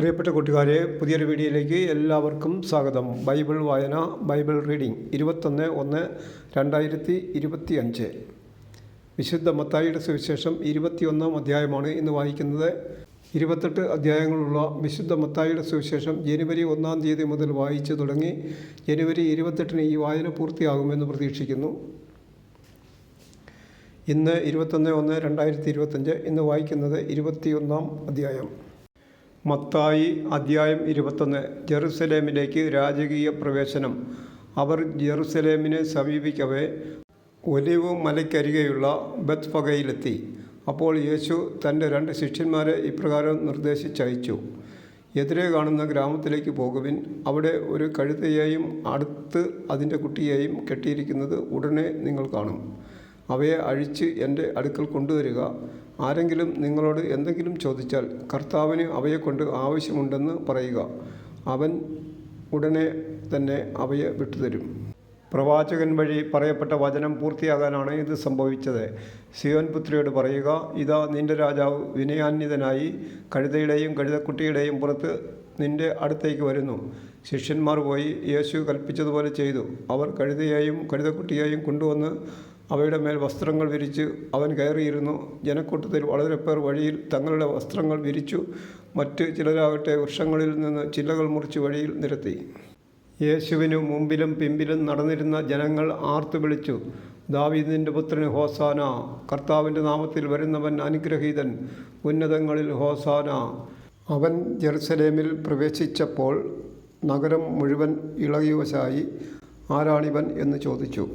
പ്രിയപ്പെട്ട കൂട്ടുകാരെ പുതിയൊരു വീഡിയോയിലേക്ക് എല്ലാവർക്കും സ്വാഗതം. ബൈബിൾ വായന ബൈബിൾ റീഡിംഗ് ഇരുപത്തൊന്ന് ഒന്ന് രണ്ടായിരത്തി ഇരുപത്തി അഞ്ച് വിശുദ്ധ മത്തായിയുടെ സുവിശേഷം ഇരുപത്തിയൊന്നാം അധ്യായമാണ് ഇന്ന് വായിക്കുന്നത്. ഇരുപത്തെട്ട് അധ്യായങ്ങളുള്ള വിശുദ്ധ മത്തായിയുടെ സുവിശേഷം ജനുവരി ഒന്നാം തീയതി മുതൽ വായിച്ചു തുടങ്ങി ജനുവരി ഇരുപത്തെട്ടിന് ഈ വായന പൂർത്തിയാകുമെന്ന് പ്രതീക്ഷിക്കുന്നു. ഇന്ന് ഇരുപത്തൊന്ന് ഒന്ന് രണ്ടായിരത്തി ഇരുപത്തഞ്ച് ഇന്ന് വായിക്കുന്നത് ഇരുപത്തിയൊന്നാം അധ്യായം. മത്തായി അധ്യായം ഇരുപത്തൊന്ന്. ജെറുസലേമിലേക്ക് രാജകീയ പ്രവേശനം. അവർ ജെറുസലേമിനെ സമീപിക്കവേ ഒലിവ് മലയ്ക്കരികെയുള്ള ബത്ഫഗയിലെത്തി അപ്പോൾ യേശു തന്റെ രണ്ട് ശിഷ്യന്മാരെ ഇപ്രകാരം നിർദ്ദേശിച്ചയച്ചു. എതിരെ കാണുന്ന ഗ്രാമത്തിലേക്ക് പോകുവിൻ. അവിടെ ഒരു കഴുതയെയും അടുത്ത് അതിന്റെ കുട്ടിയെയും കെട്ടിയിരിക്കുന്നത് ഉടനെ നിങ്ങൾ കാണും. അവയെ അഴിച്ച് എന്റെ അടുക്കൽ കൊണ്ടുവരിക. ആരെങ്കിലും നിങ്ങളോട് എന്തെങ്കിലും ചോദിച്ചാൽ കർത്താവിന് അവയെക്കൊണ്ട് ആവശ്യമുണ്ടെന്ന് പറയുക. അവൻ ഉടനെ തന്നെ അവയെ വിട്ടുതരും. പ്രവാചകൻ വഴി പറയപ്പെട്ട വചനം പൂർത്തിയാകാനാണ് ഇത് സംഭവിച്ചത്. സിയോൻ പുത്രിയോട് പറയുക ഇതാ നിന്റെ രാജാവ് വിനയാന്യതനായി കഴുതയുടെയും കഴുതക്കുട്ടിയുടെയും പുറത്ത് നിന്റെ അടുത്തേക്ക് വരുന്നു. ശിഷ്യന്മാർ പോയി യേശു കൽപ്പിച്ചതുപോലെ ചെയ്തു. അവർ കഴുതയെയും കഴുതക്കുട്ടിയെയും കൊണ്ടുവന്ന് അവയുടെ മേൽ വസ്ത്രങ്ങൾ വിരിച്ച് അവൻ കയറിയിരുന്നു. ജനക്കൂട്ടത്തിൽ വളരെ പേർ വഴിയിൽ തങ്ങളുടെ വസ്ത്രങ്ങൾ വിരിച്ചു. മറ്റ് ചിലരാവട്ടെ വൃക്ഷങ്ങളിൽ നിന്ന് ചില്ലകൾ മുറിച്ച് വഴിയിൽ നിരത്തി. യേശുവിനു മുമ്പിലും പിമ്പിലും നടന്നിരുന്ന ജനങ്ങൾ ആർത്തു വിളിച്ചു ദാവീദിന്റെ പുത്രന് ഹോസാന കർത്താവിന്റെ നാമത്തിൽ വരുന്നവൻ അനുഗ്രഹീതൻ ഉന്നതങ്ങളിൽ ഹോസാന. അവൻ ജെറുസലേമിൽ പ്രവേശിച്ചപ്പോൾ നഗരം മുഴുവൻ ഇളകിവശായി ആരാണിവൻ എന്ന് ചോദിച്ചു.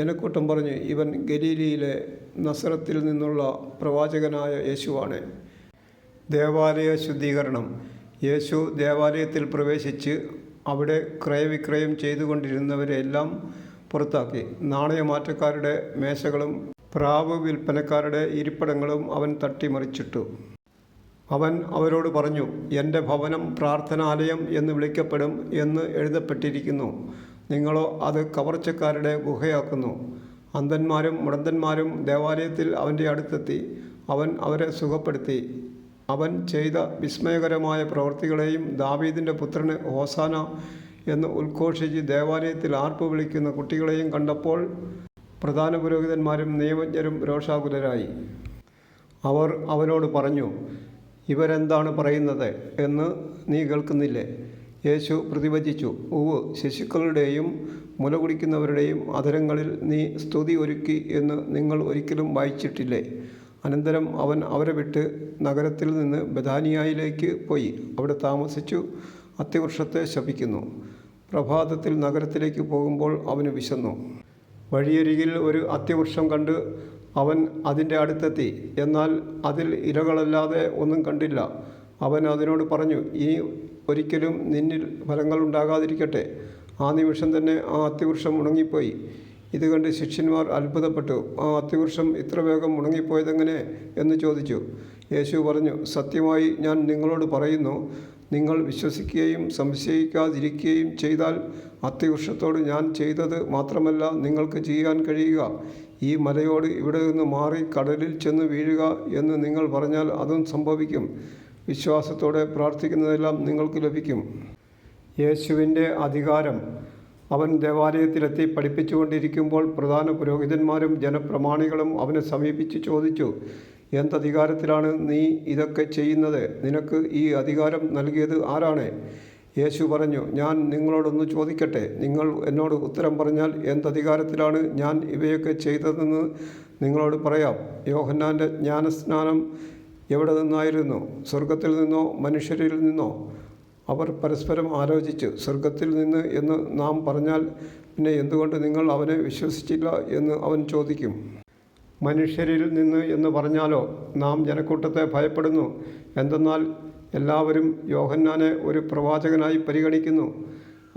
ജനക്കൂട്ടം പറഞ്ഞു ഇവൻ ഗലീലിയിലെ നസറത്തിൽ നിന്നുള്ള പ്രവാചകനായ യേശുവാണ്. ദേവാലയ ശുദ്ധീകരണം. യേശു ദേവാലയത്തിൽ പ്രവേശിച്ച് അവിടെ ക്രയവിക്രയം ചെയ്തുകൊണ്ടിരുന്നവരെല്ലാം പുറത്താക്കി. നാണയമാറ്റക്കാരുടെ മേശകളും പ്രാവ് വിൽപ്പനക്കാരുടെ ഇരിപ്പിടങ്ങളും അവൻ തട്ടിമറിച്ചിട്ടു. അവൻ അവരോട് പറഞ്ഞു എന്റെ ഭവനം പ്രാർത്ഥനാലയം എന്ന് വിളിക്കപ്പെടും എന്ന് എഴുതപ്പെട്ടിരിക്കുന്നു. നിങ്ങളോ അത് കവർച്ചക്കാരുടെ ഗുഹയാക്കുന്നു. അന്ധന്മാരും മുടന്തന്മാരും ദേവാലയത്തിൽ അവന്റെ അടുത്തെത്തി. അവൻ അവരെ സുഖപ്പെടുത്തി. അവൻ ചെയ്ത വിസ്മയകരമായ പ്രവൃത്തികളെയും ദാവീദിന്റെ പുത്രന് ഹോസാന എന്ന് ഉദ്ഘോഷിച്ച് ദേവാലയത്തിൽ ആർപ്പ് വിളിക്കുന്ന കുട്ടികളെയും കണ്ടപ്പോൾ പ്രധാന പുരോഹിതന്മാരും നിയമജ്ഞരും രോഷാകുലരായി. അവർ അവനോട് പറഞ്ഞു ഇവരെന്താണ് പറയുന്നത്? എന്ന് നീ കേൾക്കുന്നില്ലേ? യേശു പ്രതിഭജിച്ചു. ഉവ് ശിശുക്കളുടെയും മുല കുടിക്കുന്നവരുടെയും അധരങ്ങളിൽ നീ സ്തുതി ഒരുക്കി എന്ന് നിങ്ങൾ ഒരിക്കലും വായിച്ചിട്ടില്ലേ? അനന്തരം അവൻ അവരെ വിട്ട് നഗരത്തിൽ നിന്ന് ബദാനിയായിലേക്ക് പോയി. അവിടെ താമസിച്ചു അത്യവൃക്ഷത്തെ ശപിക്കുന്നു. പ്രഭാതത്തിൽ നഗരത്തിലേക്ക് പോകുമ്പോൾ അവന് വിശന്നു. വഴിയരികിൽ ഒരു അത്യവൃക്ഷം കണ്ട് അവൻ അതിന്റെ അടുത്തെത്തി. എന്നാൽ അതിൽ ഇലകളല്ലാതെ ഒന്നും കണ്ടില്ല. അവൻ അതിനോട് പറഞ്ഞു ഈ ഒരിക്കലും നിന്നിൽ ഫലങ്ങൾ ഉണ്ടാകാതിരിക്കട്ടെ. ആ നിമിഷം തന്നെ ആ അത്തിവൃക്ഷം ഉണങ്ങിപ്പോയി. ഇത് കണ്ട് ശിഷ്യന്മാർ അത്ഭുതപ്പെട്ടു. ആ അത്തിവൃക്ഷം ഇത്ര വേഗം ഉണങ്ങിപ്പോയതെങ്ങനെ? എന്ന് ചോദിച്ചു. യേശു പറഞ്ഞു സത്യമായി ഞാൻ നിങ്ങളോട് പറയുന്നു നിങ്ങൾ വിശ്വസിക്കുകയും സംശയിക്കാതിരിക്കുകയും ചെയ്താൽ അത്യവൃക്ഷത്തോട് ഞാൻ ചെയ്തത് മാത്രമല്ല നിങ്ങൾക്ക് ചെയ്യാൻ കഴിയുക. ഈ മലയോട് ഇവിടെ നിന്ന് മാറി കടലിൽ ചെന്ന് വീഴുക എന്ന് നിങ്ങൾ പറഞ്ഞാൽ അതും സംഭവിക്കും. വിശ്വാസത്തോടെ പ്രാർത്ഥിക്കുന്നതെല്ലാം നിങ്ങൾക്ക് ലഭിക്കും. യേശുവിന്റെ അധികാരം അവൻ ദേവാലയത്തിലെത്തി പഠിപ്പിച്ചുകൊണ്ടിരിക്കുമ്പോൾ പ്രധാന പുരോഹിതന്മാരും ജനപ്രമാണികളും അവനെ സമീപിച്ച് ചോദിച്ചു എന്തധികാരത്തിലാണ് നീ ഇതൊക്കെ ചെയ്യുന്നത്? നിനക്ക് ഈ അധികാരം നൽകിയത് ആരാണ്? യേശു പറഞ്ഞു ഞാൻ നിങ്ങളോടൊന്ന് ചോദിക്കട്ടെ. നിങ്ങൾ എന്നോട് ഉത്തരം പറഞ്ഞാൽ എന്തധികാരത്തിലാണ് ഞാൻ ഇവയൊക്കെ ചെയ്തതെന്ന് നിങ്ങളോട് പറയാം. യോഹന്നാന്റെ ജ്ഞാനസ്നാനം എവിടെ നിന്നായിരുന്നു? സ്വർഗത്തിൽ നിന്നോ മനുഷ്യരിൽ നിന്നോ? അവർ പരസ്പരം ആലോചിച്ചു സ്വർഗത്തിൽ നിന്ന് എന്ന് നാം പറഞ്ഞാൽ പിന്നെ എന്തുകൊണ്ട് നിങ്ങൾ അവനെ വിശ്വസിച്ചില്ല എന്ന് അവൻ ചോദിക്കും. മനുഷ്യരിൽ നിന്ന് എന്ന് പറഞ്ഞാലോ നാം ജനക്കൂട്ടത്തെ ഭയപ്പെടുന്നു. എന്തെന്നാൽ എല്ലാവരും യോഹന്നാനെ ഒരു പ്രവാചകനായി പരിഗണിക്കുന്നു.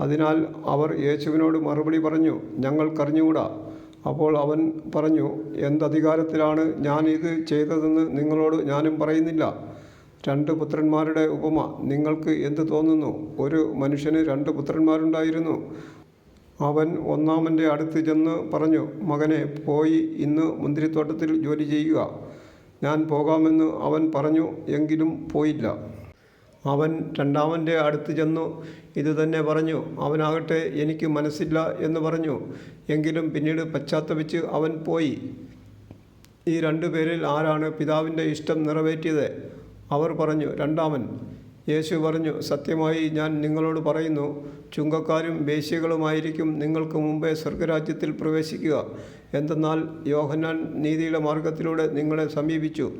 അതിനാൽ അവർ യേശുവിനോട് മറുപടി പറഞ്ഞു ഞങ്ങൾക്കറിഞ്ഞുകൂടാ അപ്പോൾ അവൻ പറഞ്ഞു എന്തധികാരത്തിലാണ് ഞാൻ ഇത് ചെയ്തതെന്ന് നിങ്ങളോട് ഞാനും പറയുന്നില്ല. രണ്ട് പുത്രന്മാരുടെ ഉപമ. നിങ്ങൾക്ക് എന്ത് തോന്നുന്നു? ഒരു മനുഷ്യന് രണ്ട് പുത്രന്മാരുണ്ടായിരുന്നു. അവൻ ഒന്നാമന്റെ അടുത്ത് ചെന്ന് പറഞ്ഞു മകനെ പോയി ഇന്ന് മുന്തിരിത്തോട്ടത്തിൽ ജോലി ചെയ്യുക. ഞാൻ പോകാമെന്ന് അവൻ പറഞ്ഞു എങ്കിലും പോയില്ല. അവൻ രണ്ടാമന്റെ അടുത്ത് ചെന്നു ഇത് തന്നെ പറഞ്ഞു അവനാകട്ടെ എനിക്ക് മനസ്സില്ല എന്ന് പറഞ്ഞു. എങ്കിലും പിന്നീട് പശ്ചാത്തപിച്ച് അവൻ പോയി. ഈ രണ്ടു പേരിൽ ആരാണ് പിതാവിന്റെ ഇഷ്ടം നിറവേറ്റിയത്? അവർ പറഞ്ഞു രണ്ടാമൻ. യേശു പറഞ്ഞു സത്യമായി ഞാൻ നിങ്ങളോട് പറയുന്നു ചുങ്കക്കാരും വേശ്യകളുമായിരിക്കും നിങ്ങൾക്ക് മുമ്പേ സ്വർഗരാജ്യത്തിൽ പ്രവേശിക്കുക. എന്തെന്നാൽ യോഹന്നാൻ നീതിയുടെ മാർഗത്തിലൂടെ നിങ്ങളെ സമീപിച്ചു.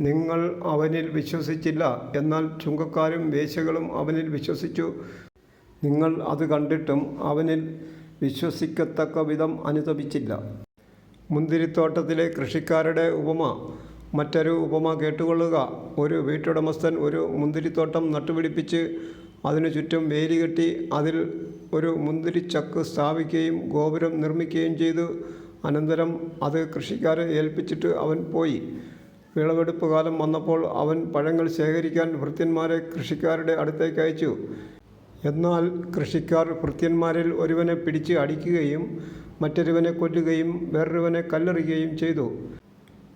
നിങ്ങൾ അവനിൽ വിശ്വസിച്ചില്ല. എന്നാൽ ചുങ്കക്കാരും വേശ്യകളും അവനിൽ വിശ്വസിച്ചു. നിങ്ങൾ അത് കണ്ടിട്ടും അവനിൽ വിശ്വസിക്കത്തക്ക വിധം അനുതപിച്ചില്ല. മുന്തിരിത്തോട്ടത്തിലെ കൃഷിക്കാരുടെ ഉപമ. മറ്റൊരു ഉപമ കേട്ടുകൊള്ളുക. ഒരു വീട്ടുടമസ്ഥൻ ഒരു മുന്തിരിത്തോട്ടം നട്ടുപിടിപ്പിച്ച് അതിനു ചുറ്റും വേലി കെട്ടി അതിൽ ഒരു മുന്തിരിച്ചക്ക് സ്ഥാപിക്കുകയും ഗോപുരം നിർമ്മിക്കുകയും ചെയ്തു. അനന്തരം അത് കൃഷിക്കാരെ ഏൽപ്പിച്ചിട്ട് അവൻ പോയി. വിളവെടുപ്പ് കാലം വന്നപ്പോൾ അവൻ പഴങ്ങൾ ശേഖരിക്കാൻ വൃത്യന്മാരെ കൃഷിക്കാരുടെ അടുത്തേക്ക് അയച്ചു. എന്നാൽ കൃഷിക്കാർ വൃത്യന്മാരിൽ ഒരുവനെ പിടിച്ച് അടിക്കുകയും മറ്റൊരുവനെ കൊല്ലുകയും വേറൊരുവനെ കല്ലെറിയുകയും ചെയ്തു.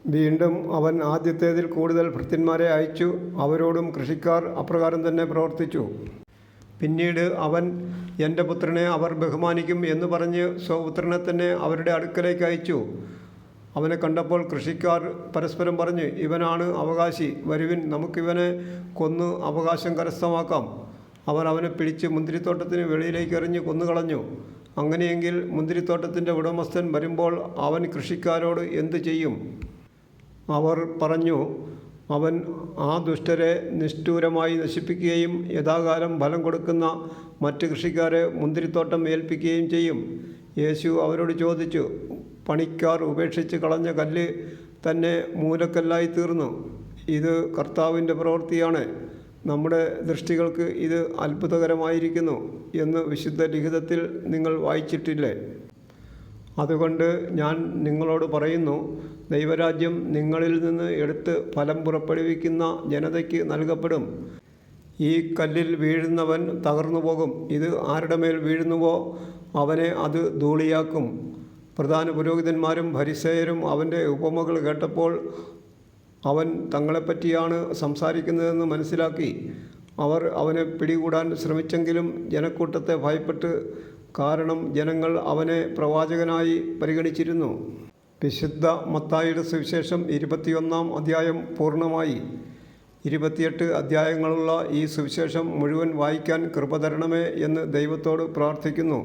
വീണ്ടും അവൻ ആദ്യത്തേതിൽ കൂടുതൽ വൃത്യന്മാരെ അയച്ചു. അവരോടും കൃഷിക്കാർ അപ്രകാരം തന്നെ പ്രവർത്തിച്ചു. പിന്നീട് അവൻ എന്റെ പുത്രനെ അവർ ബഹുമാനിക്കും എന്ന് പറഞ്ഞ് സ്വപുത്രനെ തന്നെ അവരുടെ അടുക്കലേക്ക് അയച്ചു. അവനെ കണ്ടപ്പോൾ കൃഷിക്കാർ പരസ്പരം പറഞ്ഞ് ഇവനാണ് അവകാശി വരുവിൻ നമുക്കിവനെ കൊന്ന് അവകാശം കരസ്ഥമാക്കാം. അവർ അവനെ പിടിച്ച് മുന്തിരിത്തോട്ടത്തിന് വെളിയിലേക്ക് എറിഞ്ഞ് കൊന്നുകളഞ്ഞു. അങ്ങനെയെങ്കിൽ മുന്തിരിത്തോട്ടത്തിന്റെ ഉടമസ്ഥൻ വരുമ്പോൾ അവൻ കൃഷിക്കാരോട് എന്തു ചെയ്യും? അവർ പറഞ്ഞു അവൻ ആ ദുഷ്ടരെ നിഷ്ഠൂരമായി നശിപ്പിക്കുകയും യഥാകാലം ഫലം കൊടുക്കുന്ന മറ്റ് കൃഷിക്കാരെ മുന്തിരിത്തോട്ടം ഏൽപ്പിക്കുകയും ചെയ്യും. യേശു അവരോട് ചോദിച്ചു പണിക്കാർ ഉപേക്ഷിച്ച് കളഞ്ഞ കല്ല് തന്നെ മൂലക്കല്ലായി തീർന്നു. ഇത് കർത്താവിന്റെ പ്രവൃത്തിയാണ്. നമ്മുടെ ദൃഷ്ടികൾക്ക് ഇത് അത്ഭുതകരമായിരിക്കുന്നു എന്ന് വിശുദ്ധ ലിഖിതത്തിൽ നിങ്ങൾ വായിച്ചിട്ടില്ലേ? അതുകൊണ്ട് ഞാൻ നിങ്ങളോട് പറയുന്നു ദൈവരാജ്യം നിങ്ങളിൽ നിന്ന് എടുത്ത് ഫലം പുറപ്പെടുവിക്കുന്ന ജനതയ്ക്ക് നൽകപ്പെടും. ഈ കല്ലിൽ വീഴുന്നവൻ തകർന്നു പോകും ഇത് ആരുടെ മേൽ വീഴുന്നുവോ അവനെ അത് ധൂളിയാക്കും. പ്രധാന പുരോഹിതന്മാരും ഭരിസേരും അവന്റെ ഉപമകൾ കേട്ടപ്പോൾ അവൻ തങ്ങളെപ്പറ്റിയാണ് സംസാരിക്കുന്നതെന്ന് മനസ്സിലാക്കി. അവർ അവനെ പിടികൂടാൻ ശ്രമിച്ചെങ്കിലും ജനക്കൂട്ടത്തെ ഭയപ്പെട്ട് കാരണം ജനങ്ങൾ അവനെ പ്രവാചകനായി പരിഗണിച്ചിരുന്നു. വിശുദ്ധ മത്തായിയുടെ സുവിശേഷം ഇരുപത്തിയൊന്നാം അധ്യായം പൂർണമായി. ഇരുപത്തിയെട്ട് അധ്യായങ്ങളുള്ള ഈ സുവിശേഷം മുഴുവൻ വായിക്കാൻ കൃപ തരണമേ എന്ന് ദൈവത്തോട് പ്രാർത്ഥിക്കുന്നു.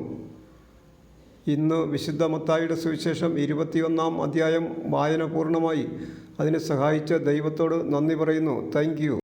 ഇന്ന് വിശുദ്ധ മത്തായിയുടെ സുവിശേഷം ഇരുപത്തിയൊന്നാം അധ്യായം വായന പൂർണമായി. അതിനെ സഹായിച്ച ദൈവത്തോട് നന്ദി പറയുന്നു. Thank you.